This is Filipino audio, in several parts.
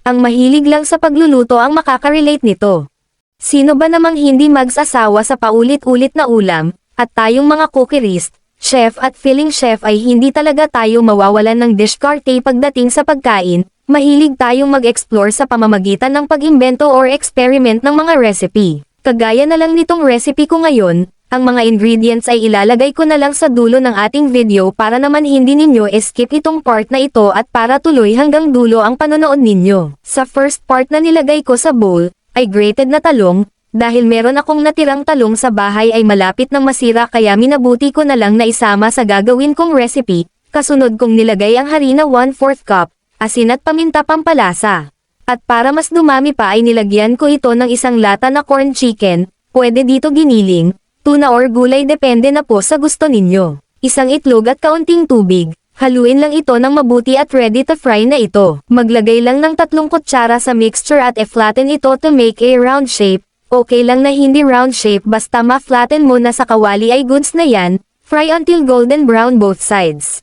Ang mahilig lang sa pagluluto ang makaka-relate nito. Sino ba namang hindi magsasawa sa paulit-ulit na ulam, at tayong mga cookerist, chef at filling chef ay hindi talaga tayo mawawalan ng diskarte pagdating sa pagkain, mahilig tayong mag-explore sa pamamagitan ng pag-imbento or experiment ng mga recipe. Kagaya na lang nitong recipe ko ngayon, ang mga ingredients ay ilalagay ko na lang sa dulo ng ating video para naman hindi ninyo skip itong part na ito at para tuloy hanggang dulo ang panonood ninyo. Sa first part na nilagay ko sa bowl, ay grated na talong, dahil meron akong natirang talong sa bahay ay malapit ng masira kaya minabuti ko na lang na isama sa gagawin kong recipe, kasunod kong nilagay ang harina 1/4 cup, asin at paminta pampalasa. At para mas dumami pa ay nilagyan ko ito ng isang lata na corn chicken, pwede dito giniling, tuna or gulay depende na po sa gusto ninyo. Isang itlog at kaunting tubig. Haluin lang ito ng mabuti at ready to fry na ito. Maglagay lang ng tatlong kutsara sa mixture at e-flatten ito to make a round shape. Okay lang na hindi round shape basta ma-flatten mo na sa kawali ay goods na yan. Fry until golden brown both sides.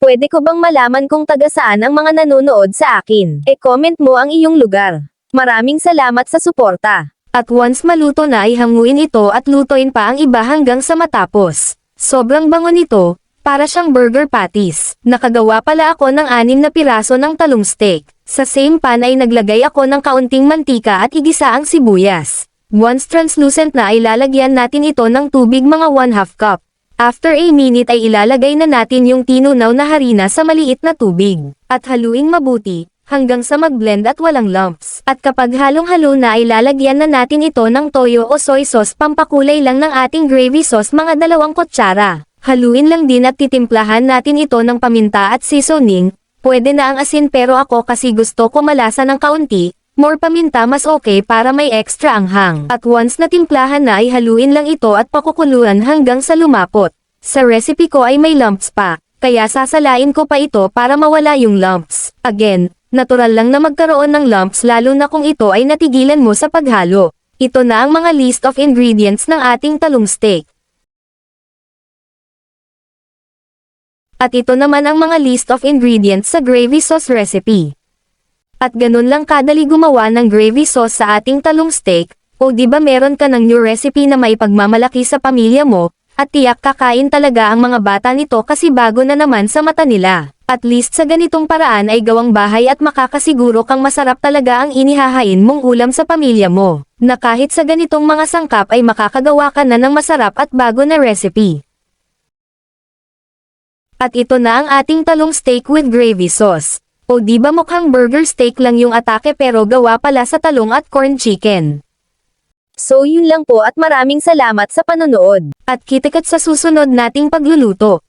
Pwede ko bang malaman kung taga saan ang mga nanonood sa akin? E-comment mo ang iyong lugar. Maraming salamat sa suporta. At once maluto na ay hanguin ito at lutuin pa ang iba hanggang sa matapos. Sobrang bango nito, para siyang burger patties. Nakagawa pala ako ng anim na piraso ng talong steak. Sa same pan ay naglagay ako ng kaunting mantika at igisa ang sibuyas. Once translucent na ay lalagyan natin ito ng tubig mga 1 half cup. After a minute ay ilalagay na natin yung tinunaw na harina sa maliit na tubig. At haluing mabuti, hanggang sa mag-blend at walang lumps. At kapag halong-halo na ay lalagyan na natin ito ng toyo o soy sauce pampakulay lang ng ating gravy sauce mga dalawang kutsara. Haluin lang din at titimplahan natin ito ng paminta at seasoning. Pwede na ang asin pero ako kasi gusto ko malasa ng kaunti, more paminta mas okay para may extra anghang. At once na timplahan na ay haluin lang ito at pakukuluan hanggang sa lumapot. Sa recipe ko ay may lumps pa, kaya sasalain ko pa ito para mawala yung lumps. Again, natural lang na magkaroon ng lumps lalo na kung ito ay natigilan mo sa paghalo. Ito na ang mga list of ingredients ng ating talong steak. At ito naman ang mga list of ingredients sa gravy sauce recipe. At ganun lang kadali gumawa ng gravy sauce sa ating talong steak, o di ba meron ka ng new recipe na may pagmamalaki sa pamilya mo, at tiyak kakain talaga ang mga bata nito kasi bago na naman sa mata nila. At least sa ganitong paraan ay gawang bahay at makakasiguro kang masarap talaga ang inihahain mong ulam sa pamilya mo, na kahit sa ganitong mga sangkap ay makakagawa ka na ng masarap at bago na recipe. At ito na ang ating talong steak with gravy sauce. O di ba mukhang burger steak lang yung atake pero gawa pala sa talong at corn chicken. So yun lang po at maraming salamat sa panonood. At kitikot sa susunod nating pagluluto.